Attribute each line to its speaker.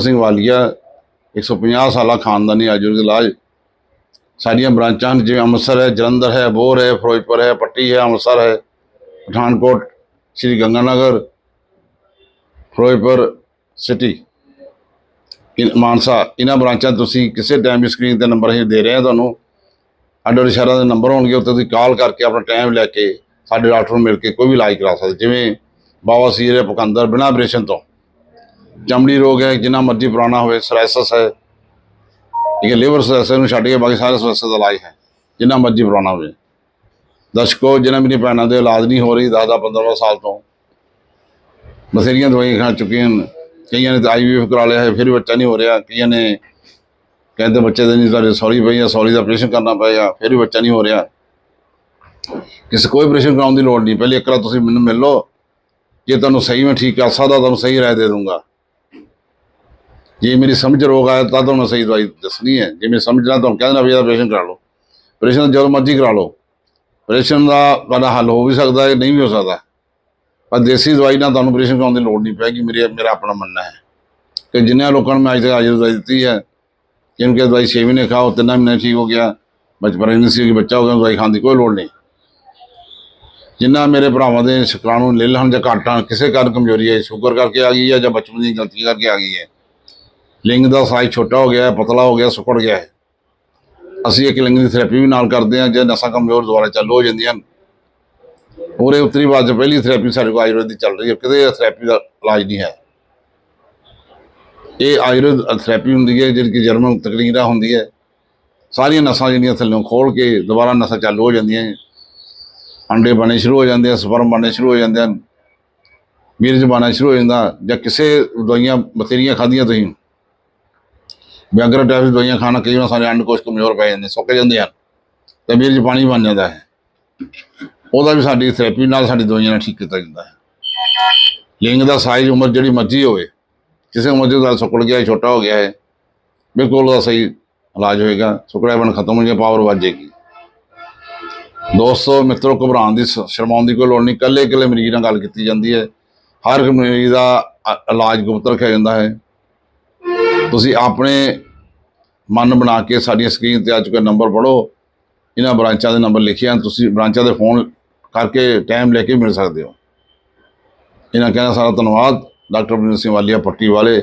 Speaker 1: ਸਿੰਘ ਵਾਲੀਆ 150 ਸਾਲਾ ਖਾਨਦਾਨੀ ਆਯੁਰਵੈਦ ਇਲਾਜ। ਸਾਡੀਆਂ ਬ੍ਰਾਂਚਾਂ ਹਨ ਜਿਵੇਂ ਅੰਮ੍ਰਿਤਸਰ ਹੈ, ਜਲੰਧਰ ਹੈ, ਬੋਰ ਹੈ, ਫਿਰੋਜ਼ਪੁਰ ਹੈ, ਪੱਟੀ ਹੈ, ਅੰਮ੍ਰਿਤਸਰ ਹੈ, ਪਠਾਨਕੋਟ, ਸ੍ਰੀ ਗੰਗਾਨਗਰ, ਫਿਰੋਜ਼ਪੁਰ ਸਿਟੀ। ਮਾਨਸਾ ਇਹਨਾਂ ਬ੍ਰਾਂਚਾਂ ਤੁਸੀਂ ਕਿਸੇ ਟਾਈਮ ਵੀ ਸਕਰੀਨ ਤੇ ਨੰਬਰ ਅਸੀਂ ਦੇ ਰਹੇ ਹਾਂ ਤੁਹਾਨੂੰ। ਸਾਡੇ ਸ਼ਹਿਰਾਂ ਦੇ ਨੰਬਰ ਹੋਣਗੇ ਉੱਤੇ ਤੁਸੀਂ ਕਾਲ ਕਰਕੇ ਆਪਣਾ ਟਾਈਮ ਲੈ ਕੇ ਸਾਡੇ ਡਾਕਟਰ ਨੂੰ ਮਿਲ ਕੇ ਕੋਈ ਵੀ ਇਲਾਜ ਕਰਾ ਸਕਦੇ ਜਿਵੇਂ ਬਵਾਸੀਰ ਹੈ, ਪਕੰਦਰ, ਬਿਨਾਂ ਆਪਰੇਸ਼ਨ ਤੋਂ। ਚਮੜੀ ਰੋਗ ਹੈ, ਜਿੰਨਾ ਮਰਜ਼ੀ ਪੁਰਾਣਾ ਹੋਵੇ ਸਰਾਇਸਸ ਹੈ, ਠੀਕ ਹੈ ਲੀਵਰ ਸਰਾਇਸਸ ਨੂੰ ਛੱਡ ਕੇ ਬਾਕੀ ਸਾਰੇ ਸਰਾਇਸਸ ਦਾ ਇਲਾਜ ਹੈ, ਜਿੰਨਾ ਮਰਜ਼ੀ ਪੁਰਾਣਾ ਹੋਵੇ। ਦਰਸ਼ਕੋ ਜਿਨ੍ਹਾਂ ਮੇਰੀ ਭੈਣਾਂ ਦੇ ਇਲਾਜ ਨਹੀਂ ਹੋ ਰਹੀ 10 10 15 ਸਾਲ ਤੋਂ। ਬਥੇਰੀਆਂ ਦਵਾਈਆਂ ਖਾ ਚੁੱਕੀਆਂ ਹਨ। ਕਈਆਂ ਨੇ ਤਾਂ ਆਈਵੀਐਫ ਕਰਾ ਲਿਆ ਹੈ, ਫਿਰ ਵੀ ਬੱਚਾ ਨਹੀਂ ਹੋ ਰਿਹਾ। ਕਈਆਂ ਨੇ ਕਹਿੰਦੇ ਬੱਚੇ ਦੇ ਨਹੀਂ, ਤੁਹਾਡੇ ਸੌਰੀ ਪਈ ਆ ਸੌਰੀ ਦਾ ਆਪਰੇਸ਼ਨ ਕਰਨਾ ਪਏਗਾ ਫਿਰ ਵੀ ਬੱਚਾ ਨਹੀਂ ਹੋ ਰਿਹਾ। ਕਿਸੇ ਕੋਈ ਆਪਰੇਸ਼ਨ ਕਰਾਉਣ ਦੀ ਲੋੜ ਨਹੀਂ। ਪਹਿਲੇ ਇੱਕ ਵਾਰ ਤੁਸੀਂ ਮੈਨੂੰ ਮਿਲ ਲਓ। ਜੇ ਤੁਹਾਨੂੰ ਸਹੀ ਮੈਂ ਠੀਕ ਕਰ ਸਕਦਾ, ਤੁਹਾਨੂੰ ਸਹੀ ਰਾਏ ਦੇ ਦੂੰਗਾ ਜੇ ਮੇਰੀ ਸਮਝ ਰੋਗ ਆਇਆ ਤਾਂ ਤੁਹਾਨੂੰ ਸਹੀ ਦਵਾਈ ਦੱਸਣੀ ਹੈ। ਜੇ ਮੈਂ ਸਮਝਣਾ ਤੁਹਾਨੂੰ ਕਹਿ ਕਹਿੰਦਾ ਵੀ ਇਹਦਾ ਆਪਰੇਸ਼ਨ ਕਰਾ ਲਓ। ਆਪਰੇਸ਼ਨ ਜਦੋਂ ਮਰਜ਼ੀ ਕਰਾ ਲਓ। ਆਪਰੇਸ਼ਨ ਦਾ ਤੁਹਾਡਾ ਹੱਲ ਹੋ ਵੀ ਸਕਦਾ ਹੈ, ਨਹੀਂ ਵੀ ਹੋ ਸਕਦਾ। ਪਰ ਦੇਸੀ ਦਵਾਈ ਨਾਲ ਤੁਹਾਨੂੰ ਆਪਰੇਸ਼ਨ ਕਰਾਉਣ ਦੀ ਲੋੜ ਨਹੀਂ ਪੈਗੀ, ਮੇਰੇ ਮੇਰਾ ਆਪਣਾ ਮੰਨਣਾ ਹੈ। ਕਿ ਜਿੰਨਿਆਂ ਲੋਕਾਂ ਨੂੰ ਮੈਂ ਅੱਜ ਤੱਕ ਆਯੁਰਵੇਦ ਦਵਾਈ ਦਿੱਤੀ ਹੈ, ਜਿਨ੍ਹਾਂ ਕਿ ਦਵਾਈ 6 ਮਹੀਨੇ ਖਾਓ, ਤਿੰਨ ਮਹੀਨੇ ਠੀਕ ਹੋ ਗਿਆ ਬਚਪਨ ਨਹੀਂ ਸੀ ਬੱਚਾ ਹੋ ਗਿਆ ਦਵਾਈ ਖਾਣ ਦੀ ਕੋਈ ਲੋੜ ਨਹੀਂ। ਜਿੰਨਾ ਮੇਰੇ ਭਰਾਵਾਂ ਦੇ ਸ਼ੁਕਰਾਣੂ ਲਿਲ ਹਨ ਜਾਂ ਘੱਟ ਹਨ ਕਿਸੇ ਕਾਰਨ ਕਮਜ਼ੋਰੀ ਹੈ, ਸ਼ੂਗਰ ਕਰਕੇ ਆ ਗਈ ਹੈ ਜਾਂ ਬਚਪਨ ਦੀ ਗਲਤੀ ਕਰਕੇ ਆ ਗਈ ਹੈ ਲਿੰਗ ਦਾ ਸਾਈਜ਼ ਛੋਟਾ ਹੋ ਗਿਆ ਹੈ ਪਤਲਾ ਹੋ ਗਿਆ, ਸੁੱਕੜ ਗਿਆ ਹੈ। ਅਸੀਂ ਇੱਕ ਲਿੰਗ ਦੀ ਥੈਰੇਪੀ ਵੀ ਨਾਲ ਕਰਦੇ ਹਾਂ, ਜੇ ਨਸਾਂ ਕਮਜ਼ੋਰ ਦੁਬਾਰਾ ਚਾਲੂ ਹੋ ਜਾਂਦੀਆਂ ਹਨ। ਪੂਰੇ ਉੱਤਰੀ ਭਾਰਤ 'ਚ ਪਹਿਲੀ ਥੈਰੇਪੀ ਸਾਡੇ ਕੋਲ ਆਯੁਰਵੇਦ ਦੀ ਚੱਲ ਰਹੀ ਹੈ, ਕਿਤੇ ਥੈਰੇਪੀ ਦਾ ਇਲਾਜ ਨਹੀਂ ਹੈ। ਇਹ ਆਯੁਰਵੇਦ ਥੈਰੇਪੀ ਹੁੰਦੀ ਹੈ, ਜਿਹੜੀ ਕਿ ਜਰਮਨ ਤਕਨੀਕਾਂ ਹੁੰਦੀ ਹੈ। ਸਾਰੀਆਂ ਨਸਾਂ ਜਿਹੜੀਆਂ ਥੱਲੋਂ ਖੋਲ ਕੇ ਦੁਬਾਰਾ ਨਸਾਂ ਚਾਲੂ ਹੋ ਜਾਂਦੀਆਂ ਅੰਡੇ ਬਣਨੇ ਸ਼ੁਰੂ ਹੋ ਜਾਂਦੇ ਆ ਸਪਰਮ ਬਣਨੇ ਸ਼ੁਰੂ ਹੋ ਜਾਂਦੇ ਹਨ। ਮੀਰਜ ਬਣਨਾ ਸ਼ੁਰੂ ਹੋ ਜਾਂਦਾ, ਜਾਂ ਕਿਸੇ ਦਵਾਈਆਂ, ਬਥੇਰੀਆਂ ਖਾਧੀਆਂ ਤੁਸੀਂ। ਵਿਆਗਰਾ ਟੈਪ ਦਵਾਈਆਂ ਖਾਣਾ ਕਈ ਵਾਰ ਸਾਡੇ ਅੰਡ ਕੋਸ਼ ਕਮਜ਼ੋਰ ਪੈ ਜਾਂਦੇ ਸੁੱਕ ਜਾਂਦੇ ਹਨ ਤੇ ਮੀਰਜ ਪਾਣੀ ਬਣ ਜਾਂਦਾ ਹੈ। ਉਹਦਾ ਵੀ ਸਾਡੀ ਥੈਰੇਪੀ ਨਾਲ ਸਾਡੀ ਦਵਾਈਆਂ ਨਾਲ ਠੀਕ ਕੀਤਾ ਜਾਂਦਾ ਹੈ। ਲਿੰਗ ਦਾ ਸਾਈਜ਼ ਉਮਰ ਜਿਹੜੀ ਮਰਜ਼ੀ ਹੋਵੇ ਕਿਸੇ ਉਮਰ ਦਾ ਸੁੱਕੜ ਗਿਆ ਹੈ, ਛੋਟਾ ਹੋ ਗਿਆ ਹੈ ਬਿਲਕੁਲ ਉਹਦਾ ਸਹੀ ਇਲਾਜ ਹੋਏਗਾ ਸੁੱਕੜਾ ਬਣ ਖਤਮ ਹੋ ਜਾਏਗਾ ਪਾਵਰ ਵੱਧ ਜਾਏਗੀ। ਦੋਸਤੋ ਮਿੱਤਰੋ ਘਬਰਾਉਣ ਦੀ ਸ- ਸ਼ਰਮਾਉਣ ਦੀ ਕੋਈ ਲੋੜ ਨਹੀਂ ਇਕੱਲੇ ਇਕੱਲੇ ਮਰੀਜ਼ ਨਾਲ ਗੱਲ ਕੀਤੀ ਜਾਂਦੀ ਹੈ। ਹਰ ਇੱਕ ਮਰੀਜ਼ ਦਾ ਅ- ਇਲਾਜ ਗੁਪਤ ਰੱਖਿਆ ਜਾਂਦਾ ਹੈ। ਤੁਸੀਂ ਆਪਣੇ ਮਨ ਬਣਾ ਕੇ ਸਾਡੀਆਂ ਸਕਰੀਨ ਤੇ ਆ ਚੁੱਕੇ ਨੰਬਰ ਪੜੋ ਇਹਨਾਂ ਬ੍ਰਾਂਚਾਂ ਦੇ ਨੰਬਰ ਲਿਖੇ ਹਨ, ਤੁਸੀਂ ਬ੍ਰਾਂਚਾਂ ਦੇ ਫੋਨ ਕਰਕੇ ਟਾਈਮ ਲੈ ਕੇ ਮਿਲ ਸਕਦੇ ਹੋ। ਇਹਨਾਂ ਕਹਿਣਾ ਸਾਰਾ ਧੰਨਵਾਦ, ਡਾਕਟਰ ਬਰਿੰਦਰ ਸਿੰਘ ਵਾਲੀਆ, ਪੱਟੀ ਵਾਲੇ